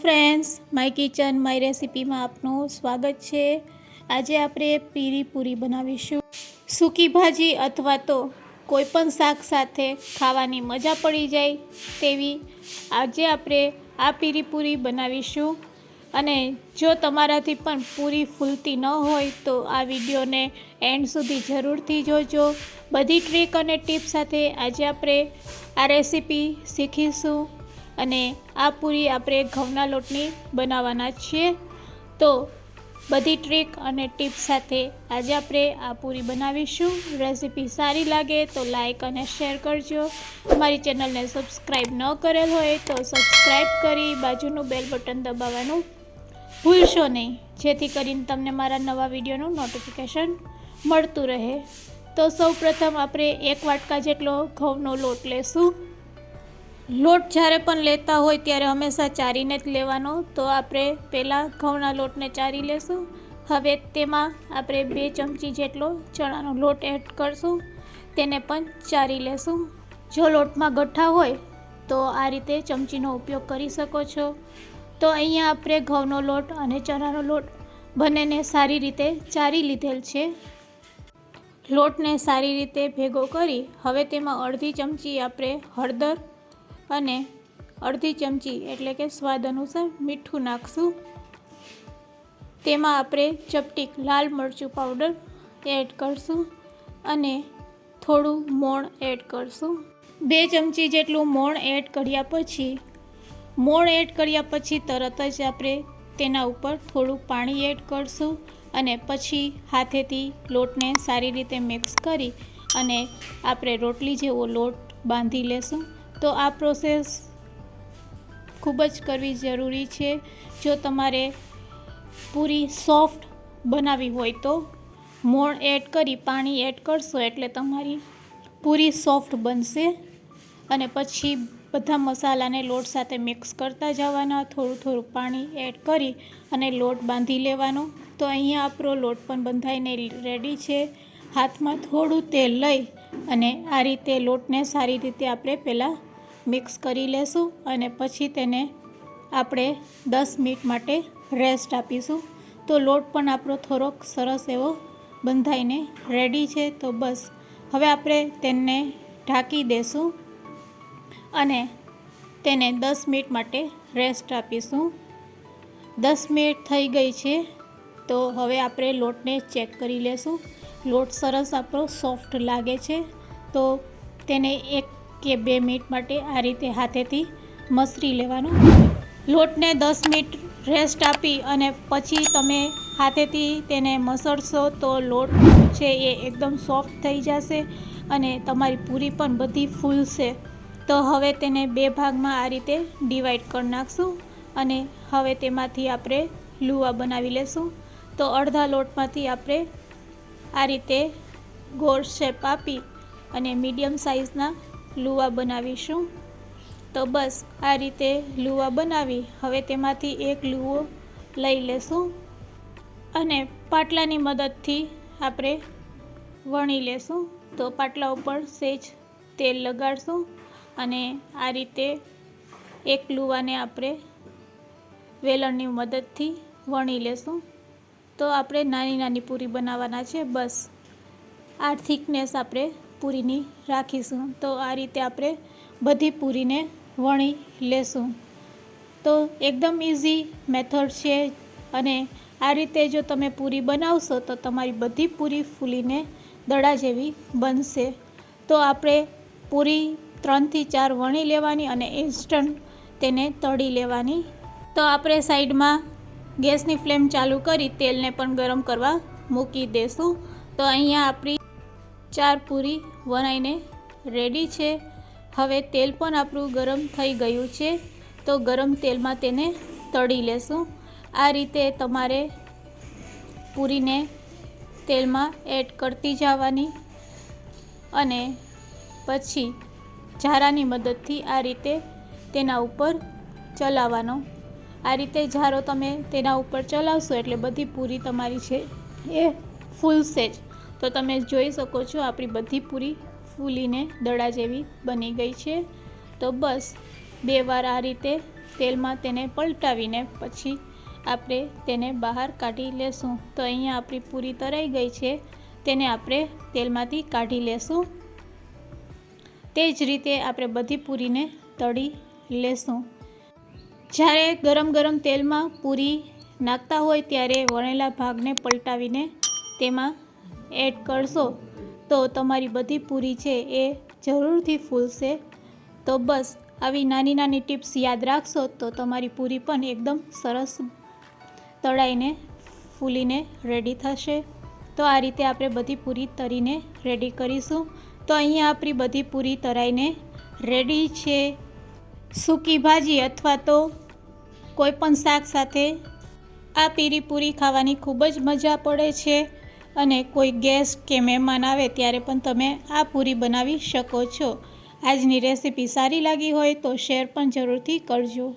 Friends my kitchen my રેસિપીમાં આપનું સ્વાગત છે. આજે આપણે પીરી પૂરી બનાવીશું. સૂકી ભાજી અથવા તો કોઈપણ શાક સાથે ખાવાની મજા પડી જાય તેવી આજે આપણે આ પીરી પૂરી બનાવીશું. અને જો તમારાથી પણ પૂરી ફૂલતી ન હોય તો આ વિડીયોને એન્ડ સુધી જરૂરથી જોજો. બધી ટ્રીક અને ટીપ સાથે આજે આપણે આ રેસીપી શીખીશું. અને આ પૂરી આપણે ઘઉંના લોટની બનાવવાના છીએ. તો બધી ટ્રીક અને ટીપ સાથે આજે આપણે આ પૂરી બનાવીશું. રેસીપી સારી લાગે તો લાઈક અને શેર કરજો. મારી ચેનલને સબસ્ક્રાઈબ ન કરેલ હોય તો સબસ્ક્રાઈબ કરી બાજુનું બેલ બટન દબાવવાનું ભૂલશો નહીં. જેથી કરીને તમને મારા નવા વિડીયોનું નોટિફિકેશન મળતું રહે. તો સૌ પ્રથમ આપણે એક વાટકા જેટલો ઘઉંનો લોટ લેશું. લોટ જ્યારે પણ લેતા હોય ત્યારે હંમેશા ચારીને જ લેવાનો. તો આપણે પહેલાં ઘઉંના લોટને ચારી લેશું. હવે તેમાં આપણે બે ચમચી જેટલો ચણાનો લોટ એડ કરશું. તેને પણ ચારી લેશું. જો લોટમાં ગઠ્ઠા હોય, તો આ રીતે ચમચીનો ઉપયોગ કરી શકો છો. તો અહીંયા આપણે ઘઉંનો લોટ અને ચણાનો લોટ બંનેને સારી રીતે ચારી લીધેલ છે. લોટને સારી રીતે ભેગો કરી, હવે તેમાં અડધી ચમચી આપણે હળદર અને અડધી ચમચી એટલે કે સ્વાદ અનુસાર મીઠું નાખશું. તેમાં આપણે ચપટીક લાલ મરચું પાવડર એડ કરશું અને થોડું મોણ એડ કરશું. બે ચમચી જેટલું મોણ એડ કર્યા પછી, મોણ એડ કર્યા પછી તરત જ આપણે તેના ઉપર થોડું પાણી એડ કરશું અને પછી હાથેથી લોટને સારી રીતે મિક્સ કરી અને આપણે રોટલી જેવો લોટ બાંધી લેશું. તો આ પ્રોસેસ ખૂબ જ કરવી જરૂરી છે. જો તમારે પૂરી સોફ્ટ બનાવવી હોય તો મોણ એડ કરી, પાણી એડ કરશો એટલે તમારી પૂરી સોફ્ટ બનશે. અને પછી બધા મસાલાને લોટ સાથે મિક્સ કરતા જવાના, થોડું થોડું પાણી એડ કરી અને લોટ બાંધી લેવાનો. તો અહીંયા આપણો લોટ પણ બંધાઈને રેડી છે. હાથમાં થોડું તેલ લઈ અને આ રીતે લોટને સારી રીતે આપણે પહેલાં મિક્સ કરી લેશું અને પછી તેને આપણે દસ મિનિટ માટે રેસ્ટ આપીશું. તો લોટ પણ આપણો થોડોક સરસ એવો બંધાઈને રેડી છે. તો બસ, હવે આપણે તેને ઢાંકી દેશું અને તેને દસ મિનિટ માટે રેસ્ટ આપીશું. દસ મિનિટ થઈ ગઈ છે, તો હવે આપણે લોટને ચેક કરી લેશું. લોટ સરસ આપણો સોફ્ટ લાગે છે, તો તેને એક કે બે મિનિટ માટે આ રીતે હાથેથી મસરી લેવાનું લોટને દસ મિનિટ રેસ્ટ આપી અને પછી તમે હાથેથી તેને મસળશો તો લોટ છે એ એકદમ સોફ્ટ થઈ જશે અને તમારી પૂરી પણ બધી ફૂલશે. તો હવે તેને બે ભાગમાં આ રીતે ડિવાઈડ કરી નાખશું અને હવે તેમાંથી આપણે લુવા બનાવી લેશું. તો અડધા લોટમાંથી આપણે આ રીતે ગોળ શેપ આપી અને મીડિયમ સાઇઝના લુવા બનાવીશું. તો બસ, આ રીતે લુવા બનાવી, હવે તેમાંથી એક લુવો લઈ લેશું અને પાટલાની મદદથી આપણે વણી લેશું. તો પાટલા ઉપર સેજ તેલ લગાડશું અને આ રીતે એક લુવાને આપણે વેલણની મદદથી વણી લેશું. તો આપણે નાની નાની પૂરી બનાવવાના છે, બસ. આ થિકનેસ આપણે પૂરીની રાખીશું. તો આ રીતે આપણે બધી પૂરીને વણી લેશું. તો એકદમ ઇઝી મેથડ છે અને આ રીતે જો તમે પૂરી બનાવશો તો તમારી બધી પૂરી ફૂલીને દડા જેવી બનશે. તો આપણે પૂરી ત્રણથી ચાર વણી લેવાની અને ઇન્સ્ટન્ટ તેને તળી લેવાની. તો આપણે સાઈડમાં ગેસની ફ્લેમ ચાલુ કરી તેલને પણ ગરમ કરવા મૂકી દેશું. તો અહીંયા આપણી ચાર પૂરી વણાઈને રેડી છે. હવે તેલ પણ આપણું ગરમ થઈ ગયું છે. તો ગરમ તેલમાં તેને તળી લેશું. આ રીતે તમારે પૂરીને તેલમાં એડ કરતી જવાની અને પછી ઝારાની મદદથી આ રીતે તેના ઉપર ચલાવવાનો. આ રીતે ઝારો તમે તેના ઉપર ચલાવશો એટલે બધી પૂરી તમારી છે એ ફૂલશે જ તો તમે જોઈ શકો છો આપણી બધી પૂરી ફૂલીને દડા જેવી બની ગઈ છે. તો બસ, બે વાર આ રીતે તેલમાં તેને પલટાવીને પછી આપણે તેને બહાર કાઢી લેશું. તો અહીંયા આપણી પૂરી તરાઈ ગઈ છે. તેને આપણે તેલમાંથી કાઢી લેશું. તે જ રીતે આપણે બધી પૂરીને તળી લેશું. જ્યારે ગરમ ગરમ તેલમાં પૂરી નાખતા હોય ત્યારે વણેલા ભાગને પલટાવીને તેમાં એડ કરશો તો તમારી બધી પૂરી છે એ જરૂરથી ફૂલશે. તો બસ, આવી નાની નાની ટિપ્સ યાદ રાખશો તો તમારી પૂરી પણ એકદમ સરસ તળાઈને ફૂલીને રેડી થશે. તો આ રીતે આપણે બધી પૂરી તરીને રેડી કરીશું. તો અહીંયા આપણી બધી પૂરી તરાઈને રેડી છે. સૂકી ભાજી અથવા તો કોઈ પણ શાક સાથે આ પીરી પૂરી ખાવાની ખૂબ જ મજા પડે છે. અને કોઈ ગેસ્ટ કે મહેમાન આવે ત્યારે પણ તમે આ પૂરી બનાવી શકો છો. આજની રેસીપી સારી લાગી હોય તો શેર પણ જરૂરથી કરજો.